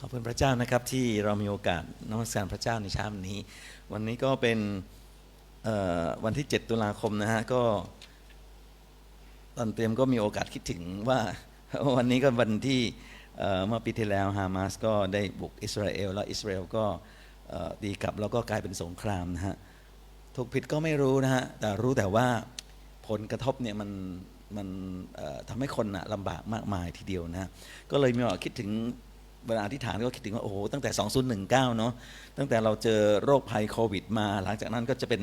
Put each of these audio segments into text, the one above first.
ขอบคุณพระเจ้านะครับที่เรามีโอกาสนมัสการพระเจ้าในเช้าวันนี้ วันนี้ก็เป็นวันที่ 7 ตุลาคมนะฮะก็ตอนเตรียมก็มีโอกาสคิดถึงว่าวันนี้ก็วันที่เมื่อปีที่แล้วฮามาสก็ได้บุกอิสราเอลแล้วอิสราเอลก็ตีกลับแล้วก็กลายเป็นสงครามนะฮะถูกผิดก็ไม่รู้นะฮะแต่รู้แต่ว่าผลกระทบเนี่ยมันมันทำให้คนนะลำบากมากมายทีเดียวนะฮะก็เลยมีโอกาสคิดถึง เวลาอธิษฐานก็คิดถึงว่าโอ้โหตั้งแต่ 2019 เนาะตั้งแต่เราเจอโรคภัยโควิดมา หลังจากนั้นก็จะเป็น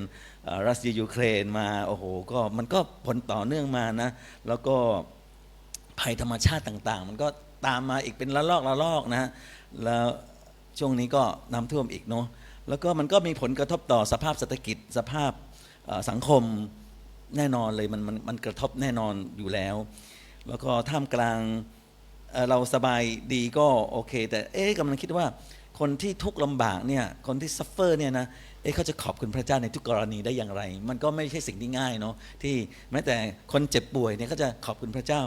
รัสเซียยูเครนมาโอ้โหก็มันก็ผลต่อเนื่องมานะ แล้วก็ภัยธรรมชาติต่างๆ มันก็ตามมาอีกเป็นละลอกละลอกนะแล้วช่วงนี้ก็น้ำท่วมอีกเนาะแล้วก็มันก็มีผลกระทบต่อสภาพเศรษฐกิจสภาพสังคมแน่นอนเลยมันมันมันกระทบแน่นอนอยู่แล้ว แล้วก็ท่ามกลาง เราสบายดีก็โอเค แต่เอ๊ะกำลังคิดว่าคนที่ทุกข์ลำบากเนี่ยคนที่ซัฟเฟอร์เนี่ยนะเอ๊ะเขาจะขอบคุณพระเจ้าในทุกกรณีได้อย่างไร มันก็ไม่ใช่สิ่งที่ง่ายเนาะที่แม้แต่คนเจ็บป่วยเนี่ยก็จะขอบคุณพระเจ้า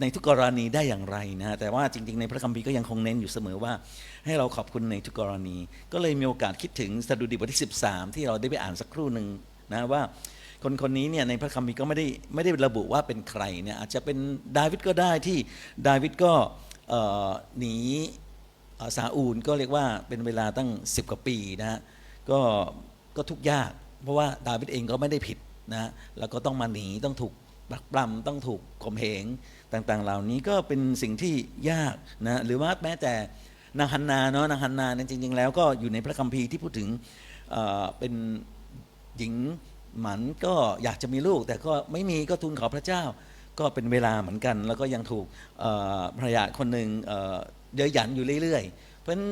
ในทุกกรณีได้อย่างไรนะแต่ว่าจริง ๆ ในพระคัมภีร์ก็ยังคงเน้นอยู่เสมอว่า ให้เราขอบคุณในทุกกรณี ก็เลยมีโอกาสคิดถึงสดุดีบทที่ 13 ที่เราได้ไปอ่านสักครู่หนึ่งนะว่า คนคนนี้เนี่ยในพระคัมภีร์ก็ไม่ได้ไม่ได้ระบุว่าเป็นใครเนี่ยอาจจะเป็นดาวิดก็ได้ที่ดาวิดก็หนีซาอูลก็เรียกว่าเป็นเวลาตั้ง 10 กว่าปีนะฮะก็ก็ทุกยาก เพราะว่าดาวิดเองก็ไม่ได้ผิดนะแล้วก็ต้องมาหนีต้องถูกปรักปรำต้องถูกข่มเหงต่างๆ เหล่านี้ก็เป็นสิ่งที่ยากนะหรือว่าแม้แต่นางฮันนาเนาะนางฮันนาเนี่ยจริง ๆ แล้วก็อยู่ในพระคัมภีร์ที่พูดถึงเป็นหญิง หมันก็อยากจะมีลูก แต่ก็ไม่มีก็ทูลขอพระเจ้า ก็เป็นเวลาเหมือนกัน แล้วก็ยังถูกภรรยาคนหนึ่งเอ่อเย้ยหยันอยู่เรื่อยๆ เพราะฉะนั้น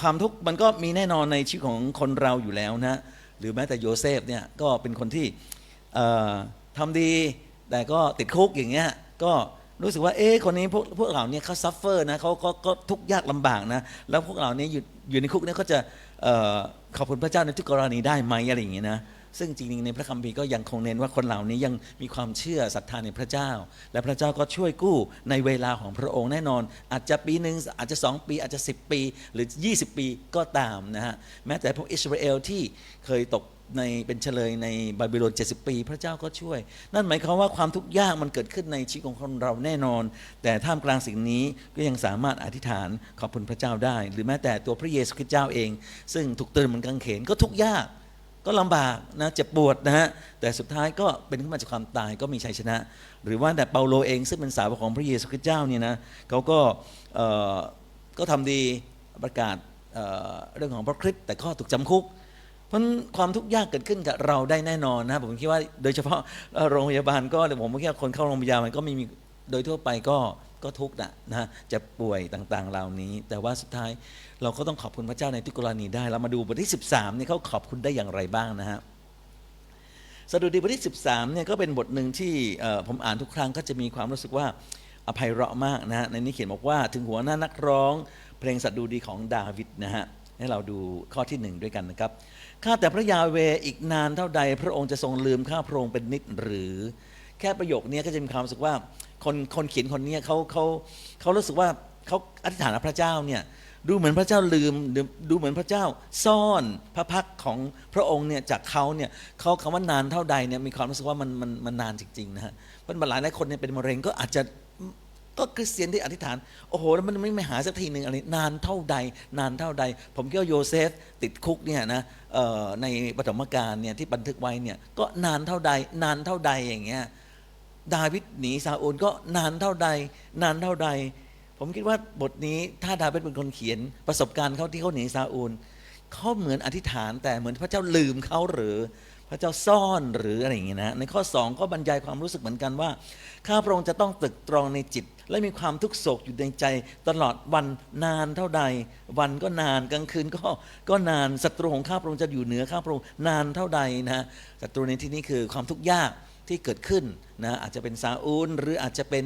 ความทุกข์มันก็มีแน่นอนในชีวิตของคนเราอยู่แล้วนะหรือแม้แต่โยเซฟเนี่ยก็เป็นคนที่เอ่อทำดีแต่ก็ติดคุกอย่างเงี้ยก็รู้สึกว่าเอ๊ะคนนี้พวกพวกเราเนี่ยเขาซัฟเฟอร์นะเขาก็ก็ทุกข์ยากลำบากนะแล้วพวกเราเนี่ยอยู่อยู่ในคุกเนี่ยเขาจะออขอบคุณพระเจ้าในทุกกรณีได้ไหมอะไรอย่างเงี้ยนะ ซึ่งจริงๆในพระคัมภีร์ก็ยังคงเน้นว่าคนเหล่านี้ยังมีความเชื่อศรัทธาในพระเจ้า และพระเจ้าก็ช่วยกู้ในเวลาของพระองค์แน่นอน อาจจะปีหนึ่งอาจจะ 2 ปี อาจจะ 10 ปีหรือ 20 ปีก็ตามนะฮะแม้แต่พวกอิสราเอลที่เคยตกในเป็นเฉลยในบาบิโลน70 ปี พระเจ้าก็ช่วย นั่นหมายความว่าความทุกข์ยากมันเกิดขึ้นในชีวิตของคนเราแน่นอน แต่ท่ามกลางสิ่งนี้ก็ยังสามารถอธิษฐานขอบคุณพระเจ้าได้ หรือแม้แต่ตัวพระเยซูคริสต์เจ้าเอง ซึ่งถูกตรึงบนกางเขนก็ทุกข์ยาก ก็ลำบากนะเจ็บปวดนะฮะแต่สุดท้ายก็เป็นขึ้นมาจากความตายก็มีชัยชนะ หรือว่าแต่เปาโลเองซึ่งเป็นสาวของพระเยซูคริสต์เจ้าเนี่ยนะเขาก็เออก็ทำดีประกาศเเรื่องของพระคริสต์แต่ก็ถูกจำคุก เพราะความทุกข์ยากเกิดขึ้นกับเราได้แน่นอนนะผมคิดว่าโดยเฉพาะโรงพยาบาลก็ผมคิดว่าคนเข้าโรงพยาบาลมันก็มีมีโดยทั่วไปก็ ก็ทุกข์นะนะจะป่วยต่างๆ เหล่านี้ แต่ว่าสุดท้ายเราก็ต้องขอบคุณพระเจ้าในทุกกรณีได้ เรามาดูบทที่ 13นี่เขาขอบคุณได้อย่างไรบ้างนะฮะสดุดีบทที่ 13เนี่ยก็เป็นบทหนึ่งที่ผมอ่านทุกครั้งก็จะมีความรู้สึกว่าอภัยเราะมากนะฮะในนี้เขียนบอกว่าถึงหัวหน้านักร้อง เพลงสดุดีของดาวิดนะฮะให้เราดูข้อที่หนึ่งด้วยกันนะครับข้าแต่พระยาเวอีกนานเท่าใด พระองค์จะทรงลืมข้าพระองค์เป็นนิดหรือ แค่ประโยคนี้ก็จะมีความรู้สึกว่า คนคนเขียนคนนี้เขาเขาเขารู้สึกว่าเขาอธิษฐานกับพระเจ้าเนี่ยดูเหมือนพระเจ้าลืมดูเหมือนพระเจ้าซ่อนพระพักของพระองค์เนี่ยจากเขาเนี่ยเขาคำว่านานเท่าใดเนี่ยมีความรู้สึกว่ามันมันมันนานจริงๆนะฮะเพราะหลายหลายคนเนี่ยเป็นมะเร็งก็อาจจะก็คริสเตียนที่อธิษฐาน โอ้โหแล้วมันไม่ไม่หาสักทีหนึ่งอะไรนานเท่าใด นานเท่าใด ผมคิดว่าโยเซฟติดคุกเนี่ยนะในปฐมกาลเนี่ยที่บันทึกไว้เนี่ยก็นานเท่าใด นานเท่าใดอย่างเงี้ย ดาวิดหนีซาอูลก็นานเท่าใด นานเท่าใด ผมคิดว่าบทนี้ถ้าดาวิดเป็นคนเขียนประสบการณ์เขาที่เขาหนีซาอูลเขาเหมือนอธิษฐานแต่เหมือนพระเจ้าลืมเขาหรือ พระเจ้าซ่อนหรืออะไรอย่างเงี้ยนะในข้อสองก็บรรยายความรู้สึกเหมือนกันว่าข้าพระองค์จะต้องตรึกตรองในจิต และมีความทุกโศกอยู่ในใจ ตลอดวันนานเท่าใด วันก็นานกลางคืนก็ก็นานศัตรูของข้าพระองค์จะอยู่เหนือข้าพระองค์นานเท่าใดนะศัตรูในที่นี้คือความทุกข์ยาก ที่เกิดขึ้นนะอาจจะเป็นซาอูลหรืออาจจะเป็น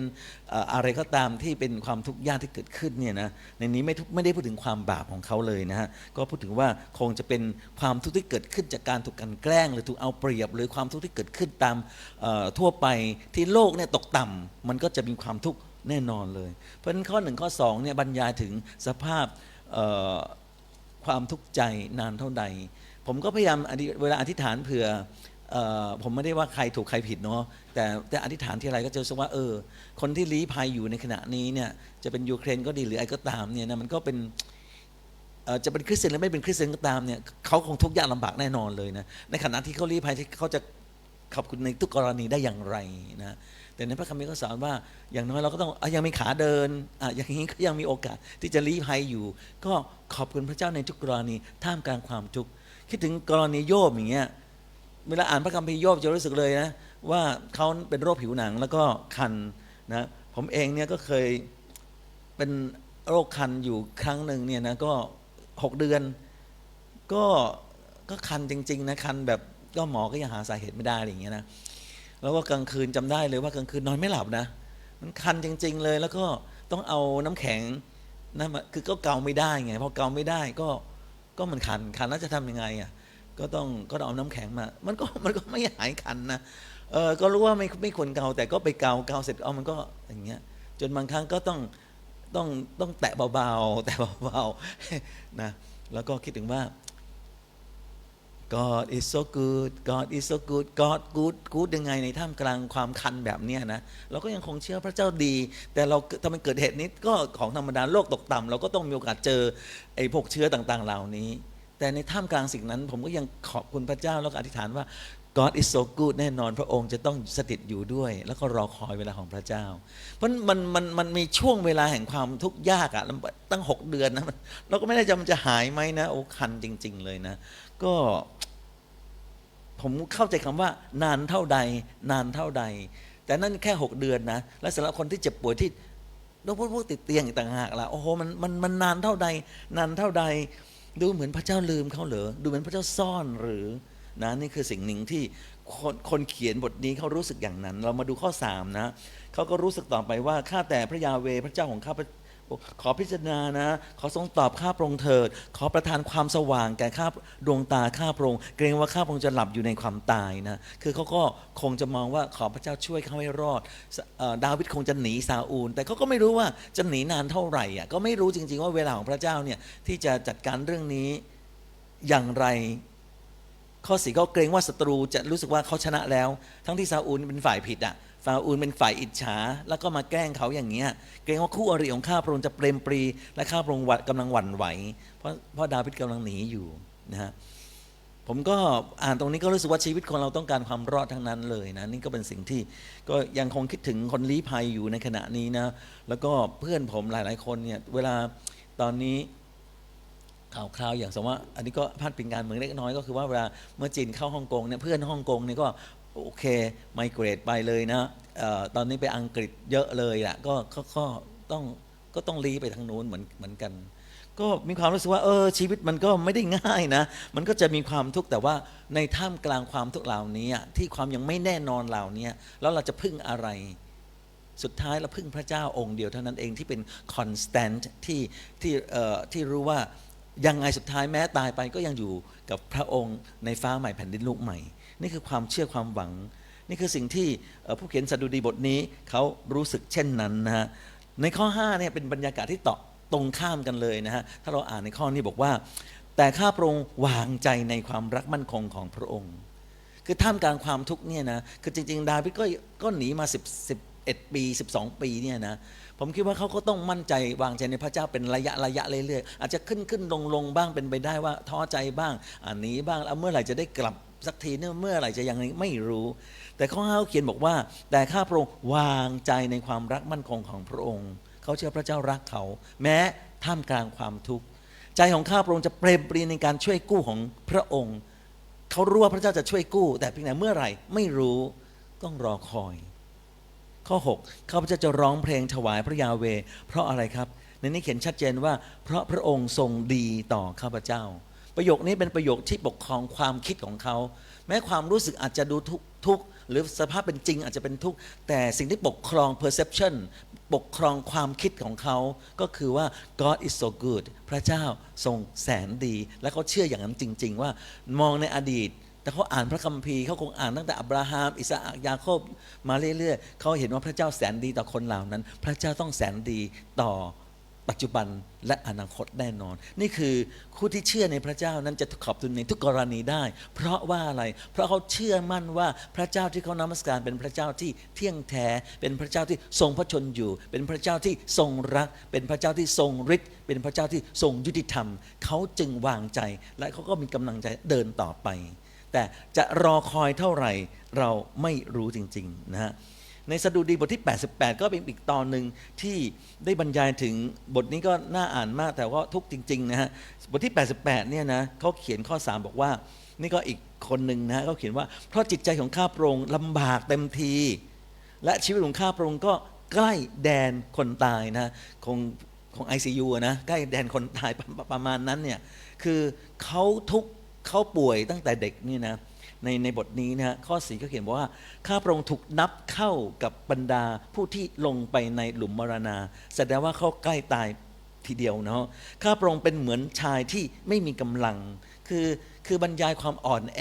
อะไรก็ตามที่เป็นความทุกข์ยากที่เกิดขึ้นเนี่ยนะในนี้ไม่ไม่ได้พูดถึงความบาปของเขาเลยนะฮะก็พูดถึงว่าคงจะเป็นความทุกข์ที่เกิดขึ้นจากการถูกกันแกล้ง หรือถูกเอาเปรียบ หรือความทุกข์ที่เกิดขึ้นตามทั่วไปที่โลกเนี่ยตกต่ำมันก็จะมีความทุกข์แน่นอนเลย เพราะฉะนั้นข้อหนึ่งข้อสองเนี่ยบรรยายถึงสภาพความทุกข์ใจนานเท่าใด ผมก็พยายามเวลาอธิษฐานเผื่อ ผมไม่ได้ว่าใครถูกใครผิดเนาะแต่แต่อธิษฐานที่ไรก็จะรู้สึกว่าเออ คนที่ลี้ภัยอยู่ในขณะนี้เนี่ยจะเป็นยูเครนก็ดีหรืออะไรก็ตามเนี่ยนะมันก็เป็นจะเป็นคริสเตียนหรือไม่เป็นคริสเตียนก็ตามเนี่ยเขาคงทุกข์ยากลำบากแน่นอนเลยนะในขณะที่เขาลี้ภัยที่เขาจะขอบคุณในทุกกรณีได้อย่างไรนะแต่ในพระคัมภีร์ก็สอนว่าอย่างน้อยเราก็ต้องอยังมีขาเดินอะอย่างนี้ก็ยังมีโอกาสที่จะลี้ภัยอยู่ ก็ขอบคุณพระเจ้าในทุกกรณีท่ามกลางความทุกข์คิดถึงกรณีโยบอย่างเงี้ย เวลาอ่านพระคัมภีร์โยบจะรู้สึกเลยนะว่าเขาเป็นโรคผิวหนังแล้วก็คันนะผมเองเนี่ยก็เคยเป็นโรคคันอยู่ครั้งหนึ่งเนี่ยนะก็หกเดือน ก็ก็คันจริง ๆ นะคันแบบก็หมอก็ยังหาสาเหตุไม่ได้อะไรอย่างเงี้ยนะแล้วก็กลางคืนจำได้เลยว่ากลางคืนนอนไม่หลับนะ มันคันจริง ๆ เลยแล้วก็ต้องเอาน้ำแข็งนะมาคือก็เกาไม่ได้ไงพอเกาไม่ได้ก็ก็มันคันคันแล้วจะทำยังไงอะ ก็ต้องก็ต้องเอาน้ำแข็งมา มันก็มันก็ไม่หายคันนะเออก็รู้ว่าไม่ไม่ควรเกาแต่ก็ไปเกาเกาเสร็จเอามันก็อย่างเงี้ย จนบางครั้งก็ต้องต้องต้องแตะเบาๆ แตะเบาๆนะแล้วก็คิดถึงว่า God is so good God is so good God good good ยังไงในท่ามกลางความคันแบบเนี้ยนะ เราก็ยังคงเชื่อพระเจ้าดี แต่เราถ้ามันเกิดเหตุนี้ก็ของธรรมดาโลกตกต่ำเราก็ต้องมีโอกาสเจอไอ้พวกเชื้อต่างๆ เหล่านี้ แต่ในท่ามกลางสิ่งนั้น ผมก็ยังขอบคุณพระเจ้าแล้วก็อธิษฐานว่า God is so good แน่นอนพระองค์จะต้องสถิตอยู่ด้วย แล้วก็รอคอยเวลาของพระเจ้า เพราะมันมันมันมีช่วงเวลาแห่งความทุกข์ยากอะตั้งหกเดือนนะมันเราก็ไม่ได้จำมันจะหายไหมนะ โอ้คันจริง ๆ เลยนะ ก็ผมเข้าใจคำว่านานเท่าใด นานเท่าใด แต่นั่นแค่หกเดือนนะ และสำหรับคนที่เจ็บป่วยที่ต้องพวกติดเตียงต่างหากล่ะโอ้โหมันมันมันนานเท่าใด นานเท่าใด ดูเหมือนพระเจ้าลืมเขาเหรอดูเหมือนพระเจ้าซ่อนหรือนะนี่คือสิ่งหนึ่งที่คนคนเขียนบทนี้เขารู้สึกอย่างนั้น เรามาดูข้อสามนะเขาก็รู้สึกต่อไปว่าข้าแต่พระยาเวพระเจ้าของข้าพ ขอพิจารณานะ ขอทรงตอบข้าพระองค์เถิด ขอประทานความสว่างแก่ข้าดวงตาข้าพระองค์เกรงว่าข้าพระองค์จะหลับอยู่ในความตายนะ คือเขาก็คงจะมองว่าขอพระเจ้าช่วยเขาให้รอดดาวิดคงจะหนีซาอูล แต่เขาก็ไม่รู้ว่าจะหนีนานเท่าไหร่อะก็ไม่รู้จริง ๆ ว่าเวลาของพระเจ้าเนี่ยที่จะจัดการเรื่องนี้อย่างไร ข้อสี่ก็เกรงว่าศัตรูจะรู้สึกว่าเขาชนะแล้ว ทั้งที่ซาอูลเป็นฝ่ายผิดอะ ซาอูลเป็นฝ่ายอิจฉา แล้วก็มาแกล้งเขาอย่างเงี้ยเกรงว่าคู่อริของข้าพระองค์จะเปรมปรี และข้าพระองค์วัดกำลังหวั่นไหว เพราะเพราะดาวิดกำลังหนีอยู่นะฮะผมก็อ่านตรงนี้ก็รู้สึกว่าชีวิตคนเราต้องการความรอดทั้งนั้นเลยนะนี่ก็เป็นสิ่งที่ก็ยังคงคิดถึงคนลี้ภัยอยู่ในขณะนี้นะแล้วก็เพื่อนผมหลาย ๆ คนเนี่ยเวลาตอนนี้ข่าวคราวอย่างสมมติว่าอันนี้ก็พลาดพิงการเมืองเล็กน้อยก็คือว่าเวลาเมื่อจีนเข้าฮ่องกงเนี่ยเพื่อนฮ่องกงเนี่ยก็ โอเคไมเกรดไปเลยนะออตอนนี้ไปอังกฤษเยอะเลยอะก็ก็ก็ต้องก็ต้องรีไปทางนู้นเหมือนเหมือนกัน ก็มีความรู้สึกว่าเออชีวิตมันก็ไม่ได้ง่ายนะ มันก็จะมีความทุกข์แต่ว่าในท่ามกลางความทุกข์เหล่านี้ที่ความยังไม่แน่นอนเหล่านี้แล้วเราจะพึ่งอะไร สุดท้ายเราพึ่งพระเจ้าองค์เดียวเท่านั้นเองที่เป็น constant ที่ที่เอ่อที่รู้ว่ายังไงสุดท้ายแม้ตายไปก็ยังอยู่กับพระองค์ในฟ้าใหม่แผ่นดินลูกใหม่ นี่คือความเชื่อความหวัง นี่คือสิ่งที่ผู้เขียนสดุดีบทนี้เขารู้สึกเช่นนั้นนะฮะในข้อ5เนี่ยเป็นบรรยากาศที่ต่อตรงข้ามกันเลยนะฮะถ้าเราอ่านในข้อนี้บอกว่า แต่ข้าพระองค์วางใจในความรักมั่นคงของพระองค์ คือท่ามกลางความทุกข์เนี่ยนะคือจริง ๆ ดาวิดก็ก็หนีมา10 11 ปี 12 ปีเนี่ยนะผมคิดว่าเขาก็ต้องมั่นใจวางใจในพระเจ้าเป็นระยะระยะเรื่อยๆอาจจะขึ้นขึ้นลงลงบ้างเป็นไปได้ว่าท้อใจบ้างอ่าหนีบ้างแล้วเมื่อไหร่จะได้กลับ สักทีเนี่ยเมื่อไหร่จะยังไม่รู้ แต่ข้อห้าเขาเขียนบอกว่า แต่ข้าพระองค์วางใจในความรักมั่นคงของพระองค์ เขาเชื่อพระเจ้ารักเขา แม้ท่ามกลางความทุกข์ใจของข้าพระองค์จะเปรมปรีในการช่วยกู้ของพระองค์ เขารู้ว่าพระเจ้าจะช่วยกู้ แต่เพียงแต่เมื่อไหร่ไม่รู้ต้องรอคอย ข้อ 6 ข้าพเจ้าจะร้องเพลงถวายพระยาเว เพราะอะไรครับ ในนี้เขียนชัดเจนว่า เพราะพระองค์ทรงดีต่อข้าพเจ้า ประโยคนี้เป็นประโยคที่ปกครองความคิดของเขา แม้ความรู้สึกอาจจะดูทุกทุกข์หรือสภาพเป็นจริงอาจจะเป็นทุกข์แต่สิ่งที่ปกครอง perception ปกครองความคิดของเขา ก็คือว่า God is so good พระเจ้าทรงแสนดี และเขาเชื่ออย่างนั้นจริง ๆ ว่ามองในอดีต แต่เขาอ่านพระคัมภีร์เขาคงอ่านตั้งแต่อับราฮัมอิสอักยาโคบมาเรื่อยๆเขาเห็นว่าพระเจ้าแสนดีต่อคนเหล่านั้น พระเจ้าต้องแสนดีต่อ ปัจจุบันและอนาคตแน่นอน นี่คือผู้ที่เชื่อในพระเจ้านั้นจะขอบคุณในทุกกรณีได้ เพราะว่าอะไร เพราะเขาเชื่อมั่นว่าพระเจ้าที่เขานมัสการเป็นพระเจ้าที่เที่ยงแท้ เป็นพระเจ้าที่ทรงพระชนอยู่ เป็นพระเจ้าที่ทรงรัก เป็นพระเจ้าที่ทรงฤทธิ์เป็นพระเจ้าที่ทรงยุติธรรม เขาจึงวางใจ และเขาก็มีกำลังใจเดินต่อไป แต่จะรอคอยเท่าไหร่เราไม่รู้จริงๆนะฮะ ในสดุดีบทที่ 88 ก็เป็นอีกตอนหนึ่งที่ได้บรรยายถึงบทนี้ก็น่าอ่านมากแต่ว่าทุกจริงๆนะฮะบทที่ 88 เนี่ยนะเขาเขียนข้อ 3 บอกว่า นี่ก็อีกคนหนึ่งนะเขาเขียนว่าเพราะจิตใจของข้าพระองค์ลำบากเต็มที และชีวิตของข้าพระองค์ก็ใกล้แดนคนตายนะคงของ ICU อะนะใกล้แดนคนตายประประมาณนั้นเนี่ยคือเขาทุกเขาป่วยตั้งแต่เด็กนี่นะ ในในบทนี้นะฮะข้อสีก็เขียนบอกว่า ข้าพระองค์ถูกนับเข้ากับบรรดาผู้ที่ลงไปในหลุมมรณา แสดงว่าเขาใกล้ตายทีเดียวเนาะข้าพระองค์เป็นเหมือนชายที่ไม่มีกำลัง คือคือบรรยายความอ่อนแอ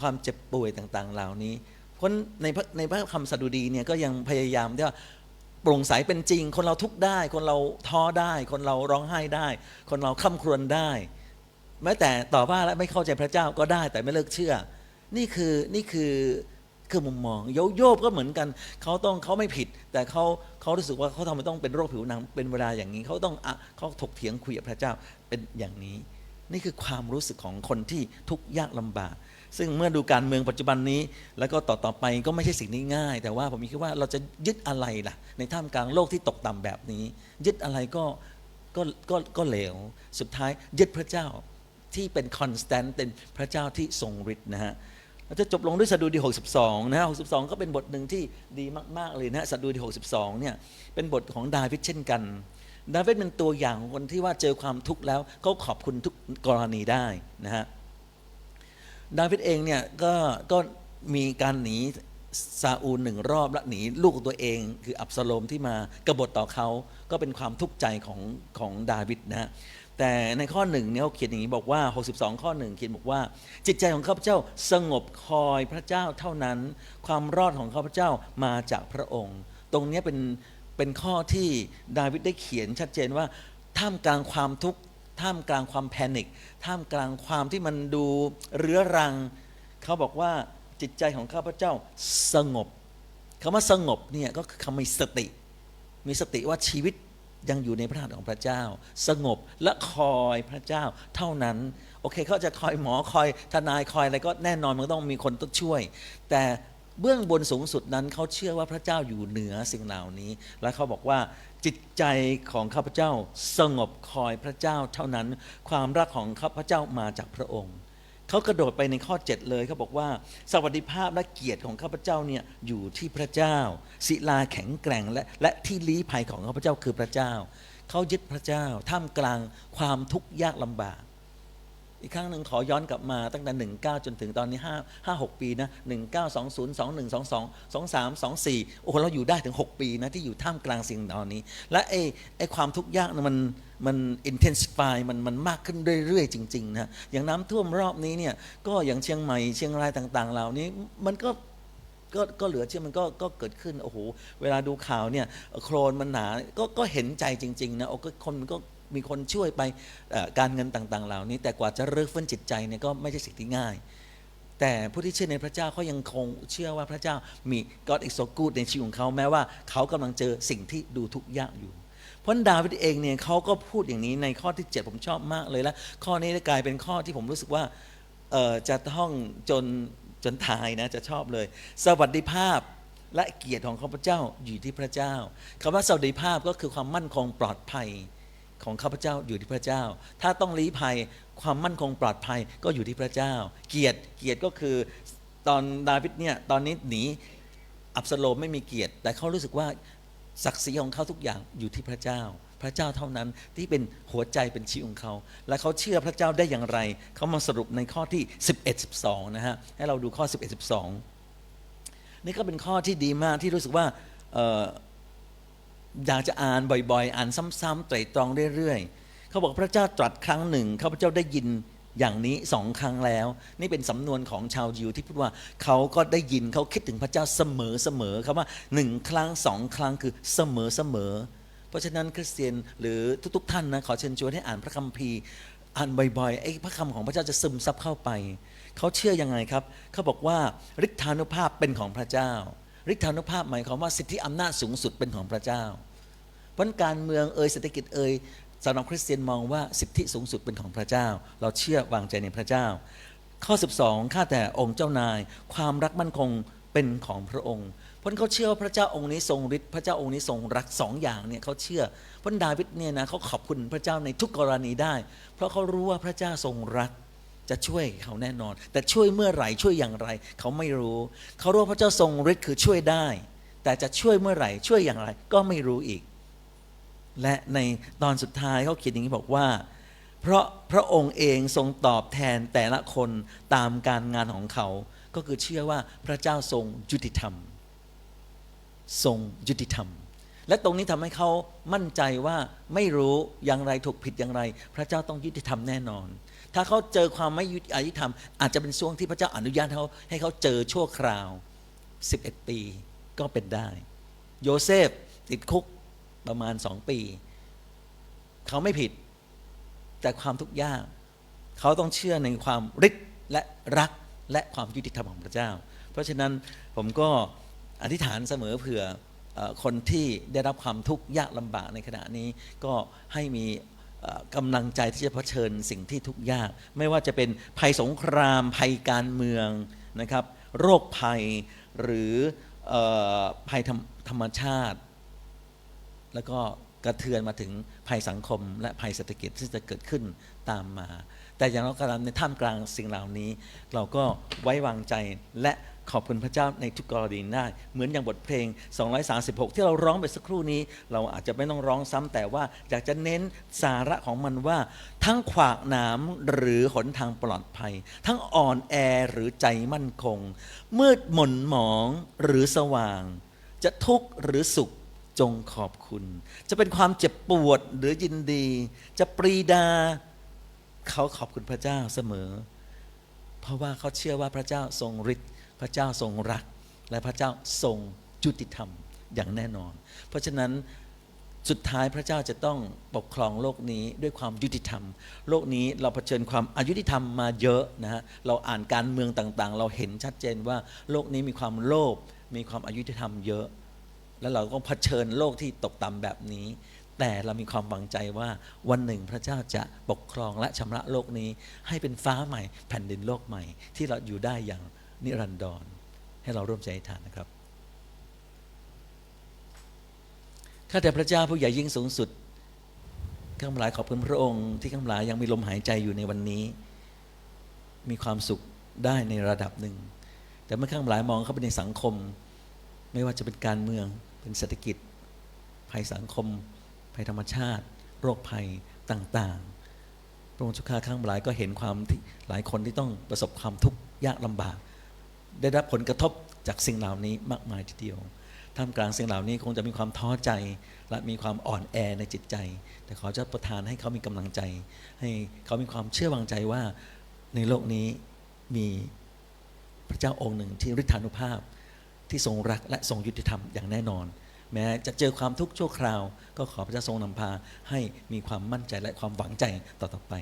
ความเจ็บป่วยต่างๆ เหล่านี้เพราะในพระในพระคำสดุดีเนี่ยก็ยังพยายามที่ว่าโปร่งใสเป็นจริง คนเราทุกข์ได้ คนเราท้อได้ คนเราร้องไห้ได้ คนเราข้าครวญได้ แม้แต่ต่อว่าและไม่เข้าใจพระเจ้าก็ได้แต่ไม่เลิกเชื่อ นี่คือนี่คือคือมุมมองโยโยบก็เหมือนกัน เขาต้องเขาไม่ผิด แต่เขาเขารู้สึกว่าเขาทำไมต้องเป็นโรคผิวหนังเป็นเวลาอย่างนี้เขาต้องอะเขาถกเถียงคุยกับพระเจ้าเป็นอย่างนี้ นี่คือความรู้สึกของคนที่ทุกข์ยากลำบาก ซึ่งเมื่อดูการเมืองปัจจุบันนี้ แล้วก็ต่อต่อไปก็ไม่ใช่สิ่งนี้ง่าย แต่ว่าผมคิดว่าเราจะยึดอะไรล่ะ ในท่ามกลางโลกที่ตกต่ำแบบนี้ ยึดอะไรก็ก็ก็ก็เหลว สุดท้ายยึดพระเจ้า ที่เป็นคอนสแตนต์เป็นพระเจ้าที่ทรงฤทธิ์นะฮะเราจะจบลงด้วยสดุดี 62 นะฮะ 62 ก็เป็นบทหนึ่งที่ดีมาก ๆ เลยนะฮะสดุดี 62 เนี่ย เป็นบทของดาวิดเช่นกัน ดาวิดเป็นตัวอย่างของคนที่ว่าเจอความทุกข์แล้วเขาขอบคุณทุกกรณีได้นะฮะ ดาวิดเองเนี่ยก็ก็มีการหนีซาอูลหนึ่งรอบและหนีลูกตัวเอง คืออับซาโลมที่มากบฏต่อเขาก็เป็นความทุกข์ใจของของดาวิดนะฮะ แต่ในข้อหนึ่งเนี่ยเขาเขียนอย่างนี้บอกว่า 62 ข้อหนึ่งเขียนบอกว่า จิตใจของข้าพเจ้าสงบคอยพระเจ้าเท่านั้น ความรอดของข้าพเจ้ามาจากพระองค์ ตรงนี้เป็นเป็นข้อที่ดาวิดได้เขียนชัดเจนว่าท่ามกลางความทุกข์ท่ามกลางความแพนิคท่ามกลางความที่มันดูเรื้อรัง เขาบอกว่าจิตใจของข้าพเจ้าสงบคำว่าสงบเนี่ยก็คือคำมีสติ มีสติว่าชีวิต ยังอยู่ในพระหัตถ์ของพระเจ้า สงบและคอยพระเจ้าเท่านั้น โอเคเขาจะคอยหมอคอยทนายคอยอะไรก็แน่นอนมันต้องมีคนต้องช่วย แต่เบื้องบนสูงสุดนั้นเขาเชื่อว่าพระเจ้าอยู่เหนือสิ่งเหล่านี้ และเขาบอกว่าจิตใจของข้าพเจ้าสงบคอยพระเจ้าเท่านั้น ความรักของข้าพเจ้ามาจากพระองค์ เขากระโดดไปในข้อ 7 เลยเขาบอกว่า สวัสดิภาพและเกียรติของข้าพเจ้าเนี่ยอยู่ที่พระเจ้า ศิลาแข็งแกร่งและและที่ลี้ภัยของข้าพเจ้าคือพระเจ้า เขายึดพระเจ้าท่ามกลางความทุกข์ยากลำบาก อีกครั้งหนึ่งขอย้อนกลับมาตั้งแต่ 19 จนถึงตอนนี้ 5 5 6 ปีนะ 19 20 21 22 23 24 โอ้โหเราอยู่ได้ถึง 6 ปีนะที่อยู่ท่ามกลางสิ่งเหล่านี้ และไอ้ไอ้ความทุกข์ยากนะมัน มัน intensify มันมันมากขึ้นเรื่อยๆจริงๆนะอย่างน้ำท่วมรอบนี้เนี่ยก็อย่างเชียงใหม่เชียงรายต่างๆเหล่านี้มันก็ก็ก็เหลือเชื่อมันก็ก็เกิดขึ้นโอ้โหเวลาดูข่าวเนี่ยโครนมันหนาก็ก็เห็นใจจริงๆนะโอ้ก็คนก็มีคนช่วยไปการเงินต่างๆ เหล่านี้ แต่กว่าจะเลิกฟื้นจิตใจเนี่ยก็ไม่ใช่สิ่งที่ง่าย แต่ผู้ที่เชื่อในพระเจ้าเขายังคงเชื่อว่าพระเจ้ามี God is so good ในชีวิตของเขาแม้ว่าเขากำลังเจอสิ่งที่ดูทุกข์ยากอยู่ เพราะฉะนั้นดาวิดเองเนี่ยเขาก็พูดอย่างนี้ในข้อที่ 7 ผมชอบมากเลยและข้อนี้ได้กลายเป็นข้อที่ผมรู้สึกว่าจะท่องจนจนตายนะจะชอบเลย สวัสดิภาพและเกียรติของข้าพเจ้าอยู่ที่พระเจ้าคำว่าสวัสดิภาพก็คือความมั่นคงปลอดภัยของข้าพเจ้าอยู่ที่พระเจ้า ถ้าต้องลี้ภัยความมั่นคงปลอดภัยก็อยู่ที่พระเจ้า เกียรติเกียรติก็คือตอนดาวิดเนี่ยตอนนี้หนีอับสโลมไม่มีเกียรติ แต่เขารู้สึกว่า ศักดิ์ศรีของเขาทุกอย่างอยู่ที่พระเจ้า พระเจ้าเท่านั้นที่เป็นหัวใจเป็นชีวิตของเขา และเขาเชื่อพระเจ้าได้อย่างไร เขามาสรุปในข้อที่ 11 12 นะฮะ ให้เราดูข้อ 11 12 นี่ก็เป็นข้อที่ดีมากที่รู้สึกว่าออยากจะอ่านบ่อยๆ อ่านซ้ำๆไตร่ตรองเรื่อยๆ เขาบอกพระเจ้าตรัสครั้งหนึ่งข้าพเจ้าได้ยิน อย่างนี้สองครั้งแล้ว นี่เป็นสำนวนของชาวยิวที่พูดว่าเขาก็ได้ยินเขาคิดถึงพระเจ้าเสมอเสมอคำว่าหนึ่งครั้งสองครั้งคือเสมอเสมอ เพราะฉะนั้นคริสเตียนหรือทุกๆท่านนะขอเชิญชวนให้อ่านพระคัมภีร์อ่านบ่อยๆไอ้พระคำของพระเจ้าจะซึมซับเข้าไป เขาเชื่อยังไงครับ เขาบอกว่าฤทธานุภาพเป็นของพระเจ้าฤทธานุภาพหมายความว่าสิทธิอำนาจสูงสุดเป็นของพระเจ้าเพราะการเมืองเอ่ยเศรษฐกิจเอ่ย สำหรับคริสเตียนมองว่าสิทธิสูงสุดเป็นของพระเจ้า เราเชื่อวางใจในพระเจ้า ข้อ 12 ข้าแต่องค์เจ้านาย ความรักมั่นคงเป็นของพระองค์เพราะเขาเชื่อว่าพระเจ้าองค์นี้ทรงฤทธิ์พระเจ้าองค์นี้ทรงรักสองอย่างเนี่ยเขาเชื่อเพราะดาวิดเนี่ยนะเขาขอบคุณพระเจ้าในทุกกรณีได้ เพราะเขารู้ว่าพระเจ้าทรงรักจะช่วยเขาแน่นอน แต่ช่วยเมื่อไหร่ช่วยอย่างไร เขาไม่รู้ เขารู้ว่าพระเจ้าทรงฤทธิ์คือช่วยได้ แต่จะช่วยเมื่อไหร่ช่วยอย่างไร ก็ไม่รู้อีก และในตอนสุดท้ายเขาเขียนอย่างนี้บอกว่า เพราะพระองค์เองทรงตอบแทนแต่ละคนตามการงานของเขา ก็คือเชื่อว่าพระเจ้าทรงยุติธรรม ทรงยุติธรรม และตรงนี้ทำให้เขามั่นใจว่าไม่รู้อย่างไรถูกผิดอย่างไร พระเจ้าต้องยุติธรรมแน่นอน ถ้าเขาเจอความไม่ยุติธรรม อาจจะเป็นช่วงที่พระเจ้าอนุญาตให้เขาให้เขาเจอชั่วคราว 11 ปีก็เป็นได้ โยเซฟติดคุก ประมาณสองปี เขาไม่ผิด แต่ความทุกข์ยาก เขาต้องเชื่อในความฤทธิ์และรักและความยุติธรรมของพระเจ้า เพราะฉะนั้นผมก็อธิษฐานเสมอเผื่ออคนที่ได้รับความทุกข์ยากลำบากในขณะนี้ก็ให้มีกำลังใจที่จะเผชิญสิ่งที่ทุกข์ยาก ไม่ว่าจะเป็นภัยสงคราม ภัยการเมืองนะครับ โรคภัยหรือออภัยธรรมชาติ แล้วก็กระเทือนมาถึงภัยสังคม และภัยเศรษฐกิจที่จะเกิดขึ้นตามมา แต่อย่างไราก็ตามในท่ามกลางสิ่งเหล่านี้ เราก็ไว้วางใจและขอบคุณพระเจ้าในทุกกรณีได้เหมือนอย่างบทเพลง 236 ที่เราร้องไปสักครู่นี้ เราอาจจะไม่ต้องร้องซ้ำแต่ว่าอยากจะเน้นสาระของมันว่า ทั้งขวากหนามหรือหนทางปลอดภัย ทั้งอ่อนแอหรือใจมั่นคง มืดหม่นหมองหรือสว่าง จะทุกข์หรือสุข จงขอบคุณ จะเป็นความเจ็บปวดหรือยินดี จะปรีดา เขาขอบคุณพระเจ้าเสมอ เพราะว่าเขาเชื่อว่าพระเจ้าทรงฤทธิ์พระเจ้าทรงรัก และพระเจ้าทรงยุติธรรมอย่างแน่นอน เพราะฉะนั้นสุดท้ายพระเจ้าจะต้องปกครองโลกนี้ด้วยความยุติธรรม โลกนี้เราเผชิญความอายุติธรรมมาเยอะนะฮะเราอ่านการเมืองต่างๆ เราเห็นชัดเจนว่าโลกนี้มีความโลภมีความอายุติธรรมเยอะ แล้วเราก็เผชิญโลกที่ตกต่ำแบบนี้ แต่เรามีความหวังใจว่าวันหนึ่งพระเจ้าจะปกครองและชำระโลกนี้ ให้เป็นฟ้าใหม่แผ่นดินโลกใหม่ ที่เราอยู่ได้อย่างนิรันดร ให้เราร่วมใจอธิษฐานนะครับข้าแต่พระเจ้าผู้ใหญ่ยิ่งสูงสุดข้าพเจ้าขอบคุณพระองค์ที่ข้าพเจ้ายังมีลมหายใจอยู่ในวันนี้ มีความสุขได้ในระดับหนึ่ง แต่เมื่อข้าพเจ้ามองเข้าไปในสังคม ไม่ว่าจะเป็นการเมือง เป็นเศรษฐกิจ ภัยสังคม ภัยธรรมชาติ โรคภัยต่างๆ พระองค์ชุกข้าข้างหลายก็เห็นความที่หลายคนที่ต้องประสบความทุกข์ยากลำบาก ได้รับผลกระทบจากสิ่งเหล่านี้มากมายทีเดียว ท่ามกลางสิ่งเหล่านี้คงจะมีความท้อใจ และมีความอ่อนแอในจิตใจ แต่ขอเจ้าประทานให้เขามีกำลังใจ ให้เขามีความเชื่อวางใจว่าในโลกนี้มีพระเจ้าองค์หนึ่งที่ฤทธานุภาพ ที่ทรงรักและทรงยุติธรรมอย่างแน่นอน แม้จะเจอความทุกข์ชั่วคราว ก็ขอพระเจ้าทรงนำพาให้มีความมั่นใจและความหวังใจต่อๆไป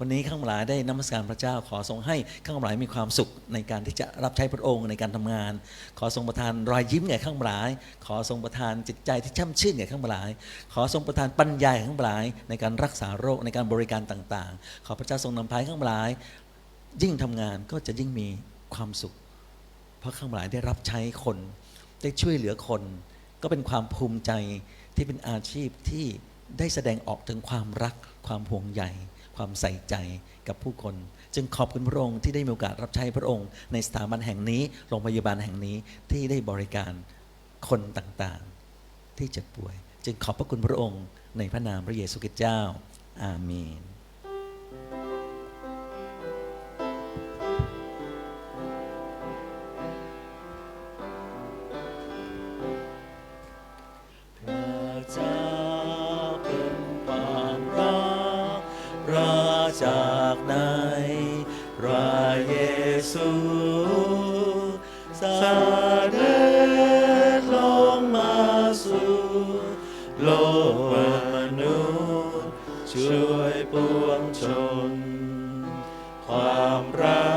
วันนี้ข้างหลายได้นมัสการพระเจ้าขอทรงให้ข้างหลายมีความสุขในการที่จะรับใช้พระองค์ในการทำงาน ขอทรงประทานรอยยิ้มแก่ข้างหลาย ขอทรงประทานจิตใจที่ช่ำชื่นแก่ข้างหลาย ขอทรงประทานปัญญาแก่ข้างหลาย ในการรักษาโรคในการบริการต่าง ๆ ขอพระเจ้าทรงนำพาข้างหลาย ยิ่งทำงานก็จะยิ่งมีความสุข พราะข้างหลายได้รับใช้คน ได้ช่วยเหลือคน ก็เป็นความภูมิใจที่เป็นอาชีพที่ได้แสดงออกถึงความรัก ความห่วงใยความใส่ใจกับผู้คน จึงขอบคุณพระองค์ที่ได้มีโอกาสรับใช้พระองค์ ในสถาบันแห่งนี้โรงพยาบาลแห่งนี้ที่ได้บริการคนต่างๆ ที่เจ็บป่วย จึงขอบพระคุณพระองค์ในพระนามพระเยซูคริสต์เจ้า อาเมน โลกมนุษย์ช่วยปวงชน ความรัก